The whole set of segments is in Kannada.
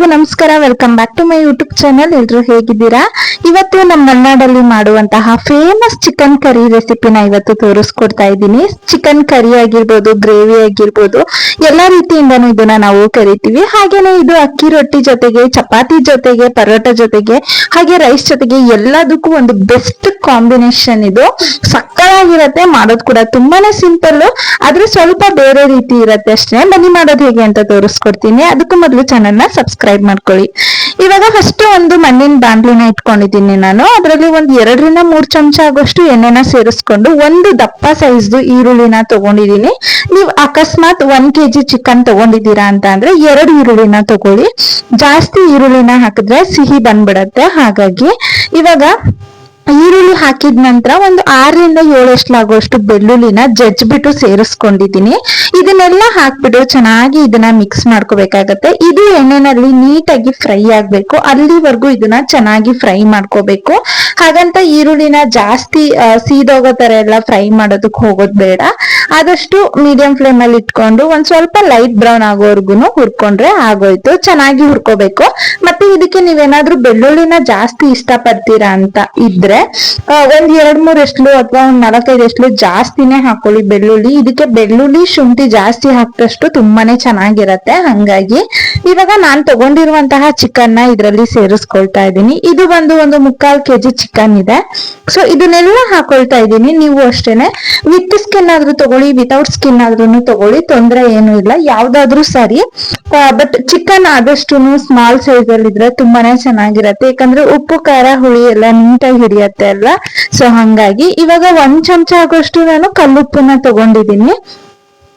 ಎಲ್ರಿಗೂ ನಮಸ್ಕಾರ. Welcome back to my YouTube channel ಎಲ್ರು ಹೇಗಿದ್ದೀರಾ? ಇವತ್ತು ನಮ್ಮ ಮಲೆನಾಡಲ್ಲಿ ಮಾಡುವಂತಹ ಫೇಮಸ್ ಚಿಕನ್ ಕರಿ ರೆಸಿಪಿನ ಇವತ್ತು ತೋರಿಸ್ಕೊಡ್ತಾ ಇದ್ದೀನಿ. ಚಿಕನ್ ಕರಿ ಆಗಿರ್ಬೋದು ಗ್ರೇವಿ ಆಗಿರ್ಬೋದು, ಎಲ್ಲಾ ರೀತಿಯಿಂದನೂ ಇದನ್ನ ನಾವು ಕರಿತೀವಿ. ಹಾಗೇನೆ ಇದು ಅಕ್ಕಿ ರೊಟ್ಟಿ ಜೊತೆಗೆ, ಚಪಾತಿ ಜೊತೆಗೆ, ಪರೋಟ ಜೊತೆಗೆ, ಹಾಗೆ ರೈಸ್ ಜೊತೆಗೆ ಎಲ್ಲದಕ್ಕೂ ಒಂದು ಬೆಸ್ಟ್ ಕಾಂಬಿನೇಷನ್ ಇದು. ಸಕ್ಕತ್ತಾಗಿರತ್ತೆ, ಮಾಡೋದು ಕೂಡ ತುಂಬಾನೇ ಸಿಂಪಲ್ ಆದ್ರೆ ಸ್ವಲ್ಪ ಬೇರೆ ರೀತಿ ಇರತ್ತೆ ಅಷ್ಟೇ. ಬನ್ನಿ ಮಾಡೋದು ಹೇಗೆ ಅಂತ ತೋರಿಸ್ಕೊಡ್ತೀನಿ. ಅದಕ್ಕೂ ಮೊದಲು ಚಾನಲ್ನ ಸಬ್ಸ್ಕ್ರೈಬ್ ಮಾಡ್ಕೊಳ್ಳಿ. ಇವಾಗ ಫಸ್ಟ್ ಒಂದು ಮಣ್ಣಿನ ಬಾಂಡ್ಲಿನ ಇಟ್ಕೊಂಡಿದ್ದೀನಿ ನಾನು. ಅದರಲ್ಲಿ ಒಂದು ಎರಡರಿಂದ ಮೂರು ಚಮಚ ಆಗೋಷ್ಟು ಎಣ್ಣೆನ ಸೇರಿಸ್ಕೊಂಡು ಒಂದು ದಪ್ಪ ಸೈಜ್ದು ಈರುಳ್ಳಿನ ತಗೊಂಡಿದ್ದೀನಿ. ನೀವು ಅಕಸ್ಮಾತ್ ಒಂದ್ ಕೆಜಿ ಚಿಕನ್ ತಗೊಂಡಿದ್ದೀರಾ ಅಂತ ಅಂದ್ರೆ ಎರಡು ಈರುಳ್ಳಿನ ತಗೊಳ್ಳಿ. ಜಾಸ್ತಿ ಈರುಳ್ಳಿನ ಹಾಕಿದ್ರೆ ಸಿಹಿ ಬಂದ್ಬಿಡತ್ತೆ. ಹಾಗಾಗಿ ಇವಾಗ ಈರುಳ್ಳಿ ಹಾಕಿದ ನಂತರ ಒಂದು ಆರರಿಂದ ಏಳಷ್ಟಾಗುವಷ್ಟು ಬೆಳ್ಳುಳ್ಳಿನ ಜಜ್ಬಿಟ್ಟು ಸೇರಿಸ್ಕೊಂಡಿದ್ದೀನಿ. ಇದನ್ನೆಲ್ಲ ಹಾಕ್ಬಿಟ್ಟು ಚೆನ್ನಾಗಿ ಇದನ್ನ ಮಿಕ್ಸ್ ಮಾಡ್ಕೋಬೇಕಾಗತ್ತೆ. ಇದು ಎಣ್ಣೆನಲ್ಲಿ ನೀಟಾಗಿ ಫ್ರೈ ಆಗ್ಬೇಕು. ಅಲ್ಲಿವರೆಗೂ ಇದನ್ನ ಚೆನ್ನಾಗಿ ಫ್ರೈ ಮಾಡ್ಕೋಬೇಕು. ಹಾಗಂತ ಈರುಳ್ಳಿನ ಜಾಸ್ತಿ ಸೀದೋಗೋ ತರ ಎಲ್ಲ ಫ್ರೈ ಮಾಡೋದಕ್ಕೆ ಹೋಗೋದ್ ಬೇಡ. ಆದಷ್ಟು ಮೀಡಿಯಂ ಫ್ಲೇಮ್ ಅಲ್ಲಿ ಇಟ್ಕೊಂಡು ಒಂದ್ ಸ್ವಲ್ಪ ಲೈಟ್ ಬ್ರೌನ್ ಆಗೋವರೆಗೂ ಹುರ್ಕೊಂಡ್ರೆ ಆಗೋಯ್ತು. ಚೆನ್ನಾಗಿ ಹುರ್ಕೋಬೇಕು. ಮತ್ತೆ ಇದಕ್ಕೆ ನೀವೇನಾದ್ರೂ ಬೆಳ್ಳುಳ್ಳಿನ ಜಾಸ್ತಿ ಇಷ್ಟ ಪಡ್ತೀರಾ ಅಂತ ಇದ್ರೆ ಒಂದ್ ಎರಡ್ ಮೂರ್ ಎಸ್ಲು ಅಥವಾ ಒಂದ್ ನಾಲ್ಕೈದು ಎಷ್ಟು ಜಾಸ್ತಿನೇ ಹಾಕೊಳ್ಳಿ ಬೆಳ್ಳುಳ್ಳಿ. ಇದಕ್ಕೆ ಬೆಳ್ಳುಳ್ಳಿ ಶುಂಠಿ ಜಾಸ್ತಿ ಹಾಕಿದಷ್ಟು ತುಂಬಾನೇ ಚೆನ್ನಾಗಿರತ್ತೆ. ಹಂಗಾಗಿ ಇವಾಗ ನಾನ್ ತಗೊಂಡಿರುವಂತಹ ಚಿಕನ್ನ ಇದರಲ್ಲಿ ಸೇರಿಸ್ಕೊಳ್ತಾ ಇದ್ದೀನಿ. ಇದು ಬಂದು ಒಂದು ಮುಕ್ಕಾಲ್ ಕೆಜಿ ಚಿಕನ್ ಇದೆ. ಸೊ ಇದನ್ನೆಲ್ಲ ಹಾಕೊಳ್ತಾ ಇದ್ದೀನಿ. ನೀವು ಅಷ್ಟೇನೆ ವಿತ್ ಸ್ಕಿನ್ ಆದ್ರೂ ತಗೊಳ್ಳಿ ವಿತೌಟ್ ಸ್ಕಿನ್ ಆದ್ರೂ ತಗೊಳ್ಳಿ, ತೊಂದರೆ ಏನು ಇಲ್ಲ. ಯಾವ್ದಾದ್ರೂ ಸರಿ ಬಟ್ ಚಿಕನ್ ಆದಷ್ಟು ಸ್ಮಾಲ್ ಸೈಜ್ ಅಲ್ಲಿ ಇದ್ರೆ ತುಂಬಾನೇ ಚೆನ್ನಾಗಿರತ್ತೆ. ಯಾಕಂದ್ರೆ ಉಪ್ಪು, ಖಾರ, ಹುಳಿ ಎಲ್ಲ ನೀಟಾಗಿ ಹಿಡಿಯತ್ತೆ ಅಲ್ವಾ? ಸೊ ಹಂಗಾಗಿ ಇವಾಗ ಒಂದ್ ಚಮಚ ಆಗೋಷ್ಟು ನಾನು ಕಲ್ಲುಪ್ಪನ್ನ ತಗೊಂಡಿದ್ದೀನಿ.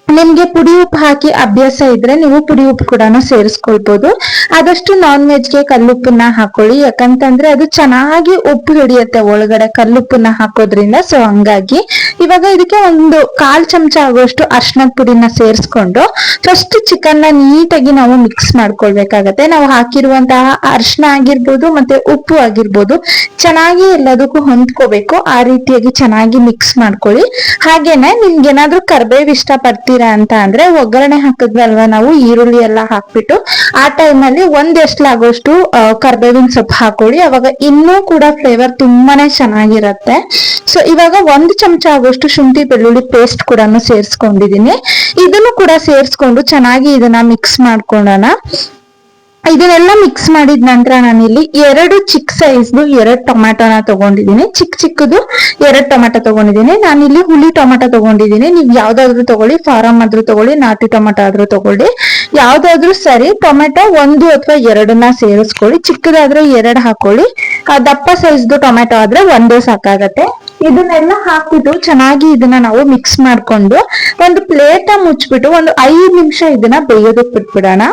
ನಿಮ್ಗೆ ಪುಡಿ ಉಪ್ಪು ಹಾಕಿ ಅಭ್ಯಾಸ ಇದ್ರೆ ನೀವು ಪುಡಿ ಉಪ್ಪು ಕೂಡ ಸೇರಿಸ್ಕೊಳ್ಬಹುದು ಆದಷ್ಟು ನಾನ್ ವೆಜ್ಗೆ ಕಲ್ಲುಪ್ಪನ್ನ ಹಾಕೊಳ್ಳಿ. ಯಾಕಂತಂದ್ರೆ ಅದು ಚೆನ್ನಾಗಿ ಉಪ್ಪು ಹಿಡಿಯುತ್ತೆ ಒಳಗಡೆ ಕಲ್ಲುಪ್ಪನ್ನ ಹಾಕೋದ್ರಿಂದ. ಸೊ ಹಂಗಾಗಿ ಇವಾಗ ಇದಕ್ಕೆ ಒಂದು ಕಾಲ್ ಚಮಚ ಆಗುವಷ್ಟು ಅರ್ಶನದ ಪುಡಿನ ಸೇರಿಸ್ಕೊಂಡು ಫಸ್ಟ್ ಚಿಕನ್ನ ನೀಟಾಗಿ ನಾವು ಮಿಕ್ಸ್ ಮಾಡ್ಕೊಳ್ಬೇಕಾಗತ್ತೆ. ನಾವು ಹಾಕಿರುವಂತಹ ಅರ್ಶನ ಆಗಿರ್ಬೋದು ಮತ್ತೆ ಉಪ್ಪು ಆಗಿರ್ಬೋದು ಚೆನ್ನಾಗಿ ಎಲ್ಲದಕ್ಕೂ ಹೊಂದ್ಕೋಬೇಕು. ಆ ರೀತಿಯಾಗಿ ಚೆನ್ನಾಗಿ ಮಿಕ್ಸ್ ಮಾಡ್ಕೊಳ್ಳಿ. ಹಾಗೇನೆ ನಿಮ್ಗೆ ಏನಾದ್ರೂ ಕರ್ಬೇವ್ ಇಷ್ಟ ಪಡ್ತೀರಾ ಅಂತ ಅಂದ್ರೆ ಒಗ್ಗರಣೆ ಹಾಕಿದ್ವಲ್ವಾ ನಾವು? ಈರುಳ್ಳಿ ಎಲ್ಲ ಹಾಕ್ಬಿಟ್ಟು ಆ ಟೈಮ್ ಟೈಮಲ್ಲಿ ಒಂದ್ ಎಷ್ಟ್ಲಾಗೋಷ್ಟು ಕರ್ಬೇವಿನ ಸೊಪ್ಪು ಹಾಕೊಳ್ಳಿ. ಅವಾಗ ಇನ್ನೂ ಕೂಡ ಫ್ಲೇವರ್ ತುಂಬಾನೇ ಚೆನ್ನಾಗಿರತ್ತೆ. ಸೊ ಇವಾಗ ಒಂದ್ ಚಮಚ ಆಗೋಷ್ಟು ಶುಂಠಿ ಬೆಳ್ಳುಳ್ಳಿ ಪೇಸ್ಟ್ ಕೂಡ ಸೇರಿಸ್ಕೊಂಡಿದೀನಿ. ಇದನ್ನು ಕೂಡ ಸೇರಿಸ್ಕೊಂಡು ಚೆನ್ನಾಗಿ ಇದನ್ನ ಮಿಕ್ಸ್ ಮಾಡ್ಕೊಳ್ಳೋಣ. ಇದನ್ನೆಲ್ಲ ಮಿಕ್ಸ್ ಮಾಡಿದ ನಂತರ ನಾನಿಲ್ಲಿ ಎರಡು ಚಿಕ್ಕ ಸೈಜ್ದು ಎರಡು ಟೊಮ್ಯಾಟೋನ ತಗೊಂಡಿದ್ದೀನಿ. ಚಿಕ್ಕ ಚಿಕ್ಕದು ಎರಡು ಟೊಮ್ಯಾಟೊ ತಗೊಂಡಿದ್ದೀನಿ. ನಾನಿಲ್ಲಿ ಹುಳಿ ಟೊಮ್ಯಾಟೊ ತಗೊಂಡಿದ್ದೀನಿ. ನೀವು ಯಾವ್ದಾದ್ರು ತಗೊಳ್ಳಿ ಫಾರಂ ಆದ್ರೂ ತಗೊಳ್ಳಿ, ನಾಟಿ ಟೊಮೆಟೊ ಆದ್ರೂ ತಗೊಳ್ಳಿ. ಯಾವ್ದಾದ್ರೂ ಸರಿ ಟೊಮೆಟೊ ಒಂದು ಅಥವಾ ಎರಡನ್ನ ಸೇರಿಸ್ಕೊಳ್ಳಿ. ಚಿಕ್ಕದಾದ್ರೆ ಎರಡು ಹಾಕೊಳ್ಳಿ. ದಪ್ಪ ಸೈಜ್ದು ಟೊಮೆಟೊ ಆದ್ರೆ ಒಂದೇ ಸಾಕಾಗತ್ತೆ. ಇದನ್ನೆಲ್ಲ ಹಾಕ್ಬಿಟ್ಟು ಚೆನ್ನಾಗಿ ಇದನ್ನ ನಾವು ಮಿಕ್ಸ್ ಮಾಡ್ಕೊಂಡು ಒಂದು ಪ್ಲೇಟ ಮುಚ್ಬಿಟ್ಟು ಒಂದು ಐದು ನಿಮಿಷ ಇದನ್ನ ಬೇಯೋದಕ್ ಬಿಟ್ಬಿಡೋಣ.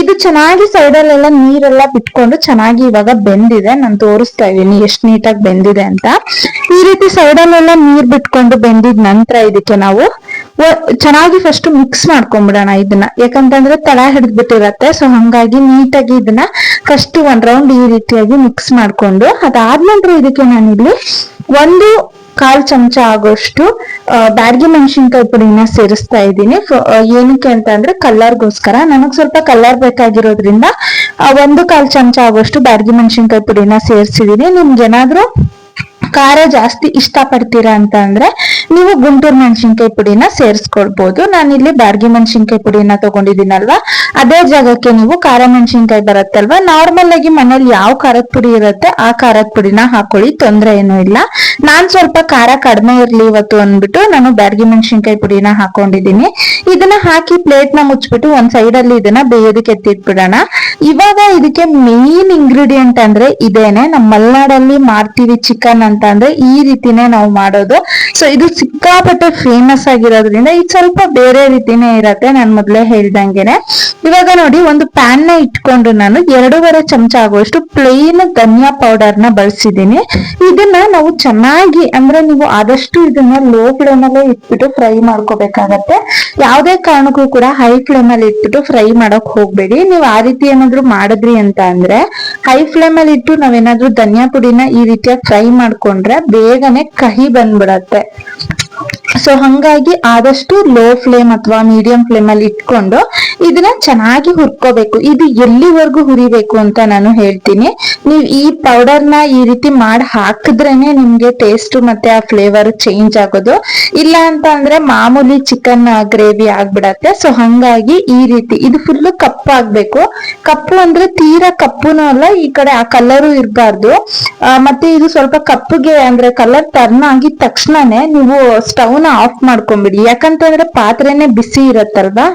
ಇದು ಚೆನ್ನಾಗಿ ಸೈಡಲ್ಲೆಲ್ಲ ನೀರೆಲ್ಲ ಬಿಟ್ಕೊಂಡು ಚೆನ್ನಾಗಿ ಇವಾಗ ಬೆಂದಿದೆ. ನಾನು ತೋರಿಸ್ತಾ ಇದೀನಿ ಎಷ್ಟು ನೀಟಾಗಿ ಬೆಂದಿದೆ ಅಂತ. ಈ ರೀತಿ ಸೈಡಲ್ಲೆಲ್ಲ ನೀರ್ ಬಿಟ್ಕೊಂಡು ಬೆಂದಿದ ನಂತರ ಇದಕ್ಕೆ ನಾವು ಚೆನ್ನಾಗಿ ಫಸ್ಟ್ ಮಿಕ್ಸ್ ಮಾಡ್ಕೊಂಡ್ಬಿಡೋಣ ಇದನ್ನ. ಯಾಕಂತಂದ್ರೆ ತಳ ಹಿಡಿದ್ಬಿಟ್ಟಿರತ್ತೆ ಸೊ ಹಂಗಾಗಿ ನೀಟಾಗಿ ಇದನ್ನ ಫಸ್ಟ್ ಒನ್ ರೌಂಡ್ ಈ ರೀತಿಯಾಗಿ ಮಿಕ್ಸ್ ಮಾಡ್ಕೊಂಡು, ಅದಾದ ನಂತರ ಇದಕ್ಕೆ ನಾನಿಲ್ಲಿ ಒಂದು ಕಾಲ್ ಚಮಚ ಆಗೋಷ್ಟು ಬ್ಯಾಡ್ಗಿ ಮೆಣಸಿನ್ಕಾಯಿ ಪುಡಿನ ಸೇರಿಸ್ತಾ ಇದ್ದೀನಿ. ಏನಕ್ಕೆ ಅಂತ ಅಂದ್ರೆ ಕಲರ್ಗೋಸ್ಕರ ನನಗ್ ಸ್ವಲ್ಪ ಕಲರ್ ಬೇಕಾಗಿರೋದ್ರಿಂದ ಒಂದು ಕಾಲ್ ಚಮಚ ಆಗೋಷ್ಟು ಬ್ಯಾಡ್ಗಿ ಮೆಣಸಿನ್ಕಾಯಿ ಪುಡಿನ ಸೇರಿಸಿದೀನಿ. ನಿಮ್ಗೆ ಏನಾದ್ರು ಖಾರ ಜಾಸ್ತಿ ಇಷ್ಟ ಪಡ್ತೀರಾ ಅಂತ ಅಂದ್ರೆ ನೀವು ಗುಂಟೂರು ಮೆಣಸಿನ್ಕಾಯಿ ಪುಡಿನ ಸೇರಿಸ್ಕೊಳ್ಬಹುದು ನಾನಿಲ್ಲಿ ಬಾರ್ಗಿ ಮೆಣಸಿನ್ಕಾಯಿ ಪುಡಿನ ತಗೊಂಡಿದ್ದೀನಲ್ವಾ? ಅದೇ ಜಾಗಕ್ಕೆ ನೀವು ಖಾರ ಮೆಣಸಿನ್ಕಾಯಿ ಬರುತ್ತಲ್ವಾ? ನಾರ್ಮಲ್ ಆಗಿ ಮನೇಲಿ ಯಾವ ಖಾರದ ಪುಡಿ ಇರುತ್ತೆ, ಆ ಖಾರದ ಪುಡಿನ ಹಾಕೊಳ್ಳಿ, ತೊಂದರೆ ಏನು ಇಲ್ಲ. ನಾನ್ ಸ್ವಲ್ಪ ಖಾರ ಕಡಿಮೆ ಇರ್ಲಿ ಇವತ್ತು ಅಂದ್ಬಿಟ್ಟು ನಾನು ಬಾರ್ಗಿ ಮೆಣಸಿನ್ಕಾಯಿ ಪುಡಿನ ಹಾಕೊಂಡಿದ್ದೀನಿ. ಇದನ್ನ ಹಾಕಿ ಪ್ಲೇಟ್ನ ಮುಚ್ಚಿಬಿಟ್ಟು ಒಂದ್ ಸೈಡ್ ಅಲ್ಲಿ ಇದನ್ನ ಬೇಯೋದಕ್ಕೆ ಎತ್ತಿಟ್ಬಿಡೋಣ. ಇವಾಗ ಇದಕ್ಕೆ ಮೇನ್ ಇಂಗ್ರೀಡಿಯೆಂಟ್ ಅಂದ್ರೆ ಇದೇನೆ. ನಮ್ಮ ಮಲ್ನಾಡಲ್ಲಿ ಮಾಡ್ತೀವಿ ಚಿಕನ್ ಅಂತ ಅಂದ್ರೆ ಈ ರೀತಿನೇ ನಾವು ಮಾಡೋದು. ಸೊ ಇದು ಸಿಕ್ಕಾಪಟ್ಟೆ ಫೇಮಸ್ ಆಗಿರೋದ್ರಿಂದ ಇದು ಸ್ವಲ್ಪ ಬೇರೆ ರೀತಿನೇ ಇರತ್ತೆ ನಾನು ಮೊದಲೇ ಹೇಳ್ದಂಗೆನೆ. ಇವಾಗ ನೋಡಿ ಒಂದು ಪ್ಯಾನ್ನ ಇಟ್ಕೊಂಡು ನಾನು ಎರಡೂವರೆ ಚಮಚ ಆಗುವಷ್ಟು ಪ್ಲೇನ್ ಧನಿಯಾ ಪೌಡರ್ನ ಬಳಸಿದ್ದೀನಿ. ಇದನ್ನ ನಾವು ಚೆನ್ನಾಗಿ ಅಂದ್ರೆ ನೀವು ಆದಷ್ಟು ಇದನ್ನ ಲೋ ಫ್ಲೇಮ್ ಅಲ್ಲೇ ಇಟ್ಬಿಟ್ಟು ಫ್ರೈ ಮಾಡ್ಕೋಬೇಕಾಗತ್ತೆ. ಯಾವುದೇ ಕಾರಣಕ್ಕೂ ಕೂಡ ಹೈ ಫ್ಲೇಮ್ ಅಲ್ಲಿ ಇಟ್ಬಿಟ್ಟು ಫ್ರೈ ಮಾಡಕ್ ಹೋಗ್ಬೇಡಿ. ನೀವು ಆ ರೀತಿ ಏನಾದ್ರು ಮಾಡಿದ್ರಿ ಅಂತ ಅಂದ್ರೆ ಹೈ ಫ್ಲೇಮ್ ಅಲ್ಲಿ ಇಟ್ಟು ನಾವೇನಾದ್ರೂ ಧನಿಯಾ ಪುಡಿನ ಈ ರೀತಿಯಾಗಿ ಫ್ರೈ ಮಾಡ್ಕೊಂಡ್ರೆ ಬೇಗನೆ ಕಹಿ ಬಂದ್ಬಿಡತ್ತೆ. ಸೊ ಹಂಗಾಗಿ ಆದಷ್ಟು ಲೋ ಫ್ಲೇಮ್ ಅಥವಾ ಮೀಡಿಯಂ ಫ್ಲೇಮ್ ಅಲ್ಲಿ ಇಟ್ಕೊಂಡು ಇದನ್ನ ಚೆನ್ನಾಗಿ ಹುರ್ಕೋಬೇಕು. ಇದು ಎಲ್ಲಿವರೆಗೂ ಹುರಿಬೇಕು ಅಂತ ನಾನು ಹೇಳ್ತೀನಿ. ನೀವು ಈ ಪೌಡರ್ನ ಈ ರೀತಿ ಮಾಡಿ ಹಾಕಿದ್ರೇನೆ ನಿಮ್ಗೆ ಟೇಸ್ಟ್ ಮತ್ತೆ ಆ ಫ್ಲೇವರ್ ಚೇಂಜ್ ಆಗೋದು. ಇಲ್ಲ ಅಂತ ಅಂದ್ರೆ ಮಾಮೂಲಿ ಚಿಕನ್ ಗ್ರೇವಿ ಆಗ್ಬಿಡತ್ತೆ. ಸೊ ಹಂಗಾಗಿ ಈ ರೀತಿ ಇದು ಫುಲ್ ಕಪ್ಪು ಆಗ್ಬೇಕು. ಕಪ್ಪು ಅಂದ್ರೆ ತೀರಾ ಕಪ್ಪುನು ಅಲ್ಲ, ಈ ಕಡೆ ಆ ಕಲರು ಇರಬಾರ್ದು. ಮತ್ತೆ ಇದು ಸ್ವಲ್ಪ ಕಪ್ಪುಗೆ ಅಂದ್ರೆ ಕಲರ್ ಟರ್ನ್ ಆಗಿದ ತಕ್ಷಣನೇ ನೀವು ಸ್ಟವ್ನ ಆಫ್ ಮಾಡ್ಕೊಂಡ್ಬಿಡಿ ಯಾಕಂತಂದ್ರೆ ಪಾತ್ರೆನೆ ಬಿಸಿ ಇರತ್ತಲ್ವಾ?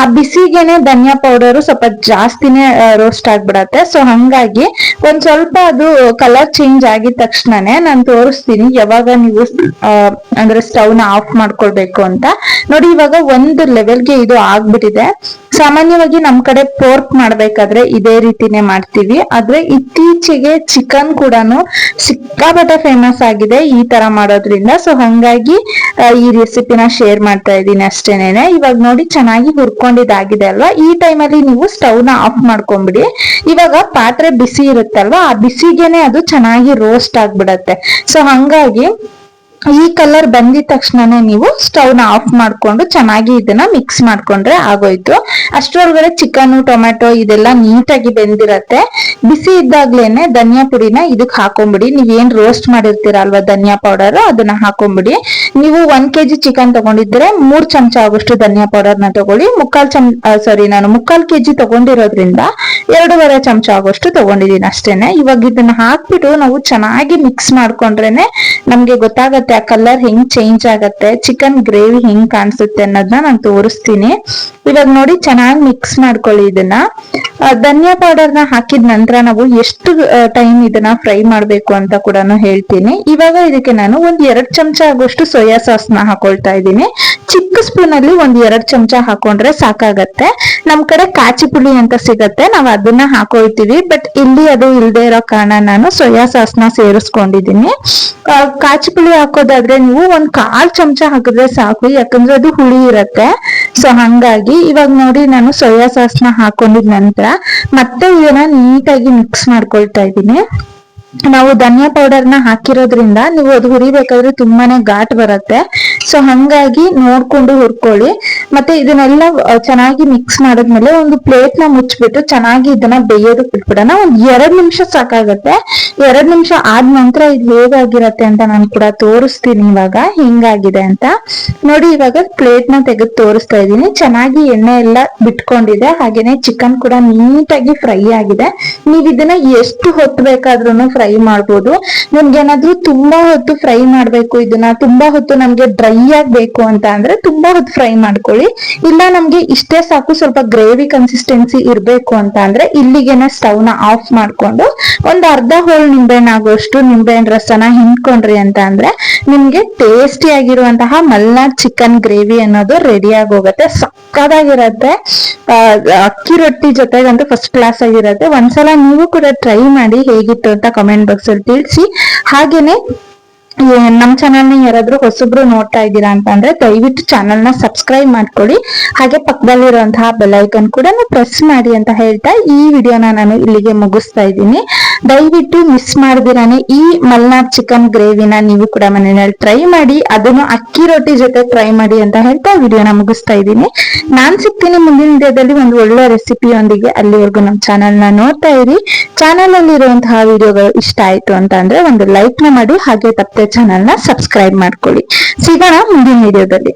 ಆ ಬಿಸಿಗೆನೆ ಧನಿಯಾ ಪೌಡರ್ ಸ್ವಲ್ಪ ಜಾಸ್ತಿನೇ ರೋಸ್ಟ್ ಆಗ್ಬಿಡತ್ತೆ. ಸೊ ಹಂಗಾಗಿ ಒಂದ್ ಸ್ವಲ್ಪ ಅದು ಕಲರ್ ಚೇಂಜ್ ಆಗಿದ ತಕ್ಷಣನೇ ನಾನು ತೋರಿಸ್ತೀನಿ. ಯಾವಾಗ ನೀವು ಅಂದ್ರೆ ಸ್ಟವ್ನ ಆಫ್ ಮಾಡ್ಕೊಳ್ಬೇಕು ಅಂತ. ನೋಡಿ, ಇವಾಗ ಒಂದು ಲೆವೆಲ್ಗೆ ಇದು ಆಗ್ಬಿಟ್ಟಿದೆ. ಸಾಮಾನ್ಯವಾಗಿ ನಮ್ ಕಡೆ ಪೋರ್ಕ್ ಮಾಡ್ಬೇಕಾದ್ರೆ ಇದೇ ರೀತಿನೇ ಮಾಡ್ತೀವಿ. ಆದ್ರೆ ಇತ್ತೀಚೆಗೆ ಚಿಕನ್ ಕೂಡ ಸಿಕ್ಕಾಪಟ್ಟೆ ಫೇಮಸ್ ಆಗಿದೆ ಈ ತರ ಮಾಡೋದ್ರಿಂದ. ಸೊ ಹಂಗಾಗಿ ಈ ರೆಸಿಪಿನ ಶೇರ್ ಮಾಡ್ತಾ ಇದ್ದೀನಿ ಅಷ್ಟೇನೆ ಇವಾಗ ನೋಡಿ, ಚೆನ್ನಾಗಿ ಹುರ್ಕೊಂಡಿದ್ದಾಗಿದೆ. ಅಲ್ವಾ? ಈ ಟೈಮಲ್ಲಿ ನೀವು ಸ್ಟವ್ನ ಆಫ್ ಮಾಡ್ಕೊಂಡ್ಬಿಡಿ. ಇವಾಗ ಪಾತ್ರೆ ಬಿಸಿ ಇರುತ್ತಲ್ವಾ? ಆ ಬಿಸಿಗೆನೆ ಅದು ಚೆನ್ನಾಗಿ ರೋಸ್ಟ್ ಆಗ್ಬಿಡತ್ತೆ. ಸೊ ಹಂಗಾಗಿ ಈ ಕಲರ್ ಬಂದಿದ ತಕ್ಷಣನೇ ನೀವು ಸ್ಟವ್ನ ಆಫ್ ಮಾಡ್ಕೊಂಡು ಚೆನ್ನಾಗಿ ಇದನ್ನ ಮಿಕ್ಸ್ ಮಾಡ್ಕೊಂಡ್ರೆ ಆಗೋಯ್ತು. ಅಷ್ಟರೊಳಗಡೆ ಚಿಕನ್ ಟೊಮೆಟೊ ಇದೆಲ್ಲ ನೀಟಾಗಿ ಬೆಂದಿರತ್ತೆ. ಬಿಸಿ ಇದ್ದಾಗ್ಲೇನೆ ಧನಿಯಾ ಪುಡಿನ ಇದಕ್ ಹಾಕೊಂಬಿಡಿ. ನೀವೇನ್ ರೋಸ್ಟ್ ಮಾಡಿರ್ತೀರ ಅಲ್ವಾ ಧನಿಯಾ ಪೌಡರ್ ಅದನ್ನ ಹಾಕೊಂಬಿಡಿ. ನೀವು ಒಂದ್ ಕೆಜಿ ಚಿಕನ್ ತಗೊಂಡಿದ್ರೆ ಮೂರ್ ಚಮಚ ಆಗೋಷ್ಟು ಧನಿಯಾ ಪೌಡರ್ನ ತಗೊಳ್ಳಿ. ಮುಕ್ಕಾಲ್ ಚಮ್ ಸಾರಿ ನಾನು ಮುಕ್ಕಾಲ್ ಕೆಜಿ ತಗೊಂಡಿರೋದ್ರಿಂದ ಎರಡೂವರೆ ಚಮಚ ಆಗೋಷ್ಟು ತಗೊಂಡಿದೀನಿ ಅಷ್ಟೇನೆ. ಇವಾಗ ಇದನ್ನ ಹಾಕ್ಬಿಟ್ಟು ನಾವು ಚೆನ್ನಾಗಿ ಮಿಕ್ಸ್ ಮಾಡ್ಕೊಂಡ್ರೇನೆ ನಮ್ಗೆ ಗೊತ್ತಾಗತ್ತೆ ಆ ಕಲರ್ ಹೆಂಗ್ ಚೇಂಜ್ ಆಗತ್ತೆ ಚಿಕನ್ ಗ್ರೇವಿ ಹೆಂಗ್ ಕಾಣಿಸುತ್ತೆ ಅನ್ನೋದನ್ನ ನಾನು ತೋರಿಸ್ತೀನಿ. ಇವಾಗ ನೋಡಿ ಚೆನ್ನಾಗಿ ಮಿಕ್ಸ್ ಮಾಡ್ಕೊಳ್ಳಿ ಇದನ್ನ. ಧನಿಯಾ ಪೌಡರ್ನ ಹಾಕಿದ ನಂತರ ನಾವು ಎಷ್ಟು ಟೈಮ್ ಇದನ್ನ ಫ್ರೈ ಮಾಡ್ಬೇಕು ಅಂತ ಕೂಡ ಹೇಳ್ತೀನಿ. ಇವಾಗ ಇದಕ್ಕೆ ನಾನು ಒಂದ್ ಎರಡ್ ಚಮಚ ಆಗೋಷ್ಟು ಸೋಯಾ ಸಾಸ್ನ ಹಾಕೊಳ್ತಾ ಇದ್ದೀನಿ. ಚಿಕ್ಕ ಸ್ಪೂನ್ ಅಲ್ಲಿ ಒಂದ್ ಎರಡ್ ಚಮಚ ಹಾಕೊಂಡ್ರೆ ಸಾಕಾಗತ್ತೆ. ನಮ್ ಕಡೆ ಕಾಚಿ ಪುಳಿ ಅಂತ ಸಿಗತ್ತೆ, ನಾವ್ ಅದನ್ನ ಹಾಕೊಳ್ತೀವಿ. ಬಟ್ ಇಲ್ಲಿ ಅದು ಇಲ್ದೇ ಇರೋ ಕಾರಣ ನಾನು ಸೋಯಾ ಸಾಸ್ನ ಸೇರಿಸ್ಕೊಂಡಿದೀನಿ ಕಾಚಿ ಪುಳಿ ಹಾಕೋದಾದ್ರೆ ನೀವು ಒಂದ್ ಕಾಲ್ ಚಮಚ ಹಾಕಿದ್ರೆ ಸಾಕು, ಯಾಕಂದ್ರೆ ಅದು ಹುಳಿ ಇರತ್ತೆ. ಸೊ ಹಂಗಾಗಿ ಇವಾಗ ನೋಡಿ ನಾನು ಸೋಯಾ ಸಾಸ್ನ ಹಾಕೊಂಡಿದ ನಂತರ ಮತ್ತೆ ಇದನ್ನ ನೀಟಾಗಿ ಮಿಕ್ಸ್ ಮಾಡ್ಕೊಳ್ತಾ ಇದ್ದೀನಿ. ನಾವು ಧನಿಯಾ ಪೌಡರ್ನ ಹಾಕಿರೋದ್ರಿಂದ ನೀವು ಅದು ಹುರಿಬೇಕಾದ್ರೆ ತುಂಬಾನೇ ಘಾಟ್ ಬರುತ್ತೆ. ಸೊ ಹಂಗಾಗಿ ನೋಡ್ಕೊಂಡು ಹುರ್ಕೊಳ್ಳಿ. ಮತ್ತೆ ಇದನ್ನೆಲ್ಲ ಚೆನ್ನಾಗಿ ಮಿಕ್ಸ್ ಮಾಡಿದ್ಮೇಲೆ ಒಂದು ಪ್ಲೇಟ್ನ ಮುಚ್ಚಿಬಿಟ್ಟು ಚೆನ್ನಾಗಿ ಇದನ್ನ ಬೇಯೋದಕ್ಕೆ ಬಿಟ್ಬಿಡೋಣ. ಒಂದ್ ಎರಡ್ ನಿಮಿಷ ಸಾಕಾಗತ್ತೆ. ಎರಡ್ ನಿಮಿಷ ಆದ ನಂತರ ಇದು ಹೇಗಾಗಿರತ್ತೆ ಅಂತ ನಾನು ಕೂಡ ತೋರಿಸ್ತೀನಿ ಇವಾಗ. ಹಿಂಗಾಗಿದೆ ಅಂತ. ನೋಡಿ, ಇವಾಗ ಪ್ಲೇಟ್ನ ತೆಗೆದು ತೋರಿಸ್ತಾ ಇದ್ದೀನಿ. ಚೆನ್ನಾಗಿ ಎಣ್ಣೆ ಎಲ್ಲ ಬಿಟ್ಕೊಂಡಿದೆ. ಹಾಗೇನೆ ಚಿಕನ್ ಕೂಡ ನೀಟಾಗಿ ಫ್ರೈ ಆಗಿದೆ. ನೀವ್ ಇದನ್ನ ಎಷ್ಟು ಹೊತ್ತು ಬೇಕಾದ್ರೂ ಫ್ರೈ ಮಾಡ್ಬೋದು. ನಿಮ್ಗೆ ಏನಾದ್ರು ತುಂಬಾ ಹೊತ್ತು ಫ್ರೈ ಮಾಡ್ಬೇಕು ಇದನ್ನ. ತುಂಬಾ ಹೊತ್ತು ನಮ್ಗೆ ಡ್ರೈ ಆಗ್ಬೇಕು ಅಂತ ಅಂದ್ರೆ ತುಂಬಾ ಹೊತ್ತು ಫ್ರೈ ಮಾಡ್ಕೊಳ್ಳಿ. ಇಲ್ಲ ನಮ್ಗೆ ಇಷ್ಟೇ ಸಾಕು ಸ್ವಲ್ಪ ಗ್ರೇವಿ ಕನ್ಸಿಸ್ಟೆನ್ಸಿ ಇರಬೇಕು ಅಂತ ಅಂದ್ರೆ ಇಲ್ಲಿಗೆನೆ ಸ್ಟವ್ನ ಆಫ್ ಮಾಡ್ಕೊಂಡು ಒಂದ್ ಅರ್ಧ ಹೋಳು ನಿಂಬೆಹಣ್ಣು ಆಗೋಷ್ಟು ನಿಂಬೆಹಣ್ಣು ರಸನ ಹಿಂಡ್ಕೊಂಡ್ರಿ ಅಂತ ಅಂದ್ರೆ ನಿಮ್ಗೆ ಟೇಸ್ಟಿ ಆಗಿರುವಂತಹ ಮಲ್ನಾಡ್ ಚಿಕನ್ ಗ್ರೇವಿ ಅನ್ನೋದು ರೆಡಿ ಆಗೋಗತ್ತೆ. ಸಕ್ಕದಾಗಿರತ್ತೆ. ಅಕ್ಕಿ ರೊಟ್ಟಿ ಜೊತೆಗಂತೂ ಫಸ್ಟ್ ಕ್ಲಾಸ್ ಆಗಿರತ್ತೆ. ಒಂದ್ಸಲ ನೀವು ಕೂಡ ಟ್ರೈ ಮಾಡಿ ಹೇಗಿತ್ತು ಅಂತ ಕಮೆಂಟ್ ಬಾಕ್ಸ್ ಅಲ್ಲಿ ತಿಳಿಸಿ. ಹಾಗೇನೆ ನಮ್ ಚಾನಲ್ನ ಯಾರಾದ್ರೂ ಹೊಸಬ್ರು ನೋಡ್ತಾ ಇದ್ದೀರಾ ಅಂತ ಅಂದ್ರೆ ದಯವಿಟ್ಟು ಚಾನಲ್ನ ಸಬ್ಸ್ಕ್ರೈಬ್ ಮಾಡ್ಕೊಳ್ಳಿ. ಹಾಗೆ ಪಕ್ಕದಲ್ಲಿರುವಂತಹ ಐಕನ್ ಕೂಡ ಪ್ರೆಸ್ ಮಾಡಿ ಅಂತ ಹೇಳ್ತಾ ಈ ವಿಡಿಯೋನ ನಾನು ಇಲ್ಲಿಗೆ ಮುಗಿಸ್ತಾ ಇದ್ದೀನಿ. ದಯವಿಟ್ಟು ಮಿಸ್ ಮಾಡ್ದಿರಾನೆ ಈ ಮಲ್ನಾಡ್ ಚಿಕನ್ ಗ್ರೇವಿನ ನೀವು ಕೂಡ ಮನೆಯಲ್ಲಿ ಟ್ರೈ ಮಾಡಿ, ಅದನ್ನು ಅಕ್ಕಿ ರೊಟ್ಟಿ ಜೊತೆ ಟ್ರೈ ಮಾಡಿ ಅಂತ ಹೇಳ್ತಾ ವಿಡಿಯೋನ ಮುಗಿಸ್ತಾ ಇದ್ದೀನಿ. ನಾನ್ ಸಿಗ್ತೀನಿ ಮುಂದಿನ ವಿಡಿಯೋದಲ್ಲಿ ಒಂದು ಒಳ್ಳೆ ರೆಸಿಪಿಯೊಂದಿಗೆ ಅಲ್ಲಿವರೆಗೂ ನಮ್ಮ ಚಾನಲ್ನ ನೋಡ್ತಾ ಇರಿ. ಚಾನೆಲ್ ಅಲ್ಲಿ ಇರುವಂತಹ ವಿಡಿಯೋಗಳು ಇಷ್ಟ ಆಯ್ತು ಅಂತ ಅಂದ್ರೆ ಒಂದು ಲೈಕ್ನ ಮಾಡಿ, ಹಾಗೆ ತಪ್ಪದೆ ಚಾನಲ್ನ ಸಬ್ಸ್ಕ್ರೈಬ್ ಮಾಡ್ಕೊಳ್ಳಿ. ಸಿಗೋಣ ಮುಂದಿನ ವಿಡಿಯೋದಲ್ಲಿ.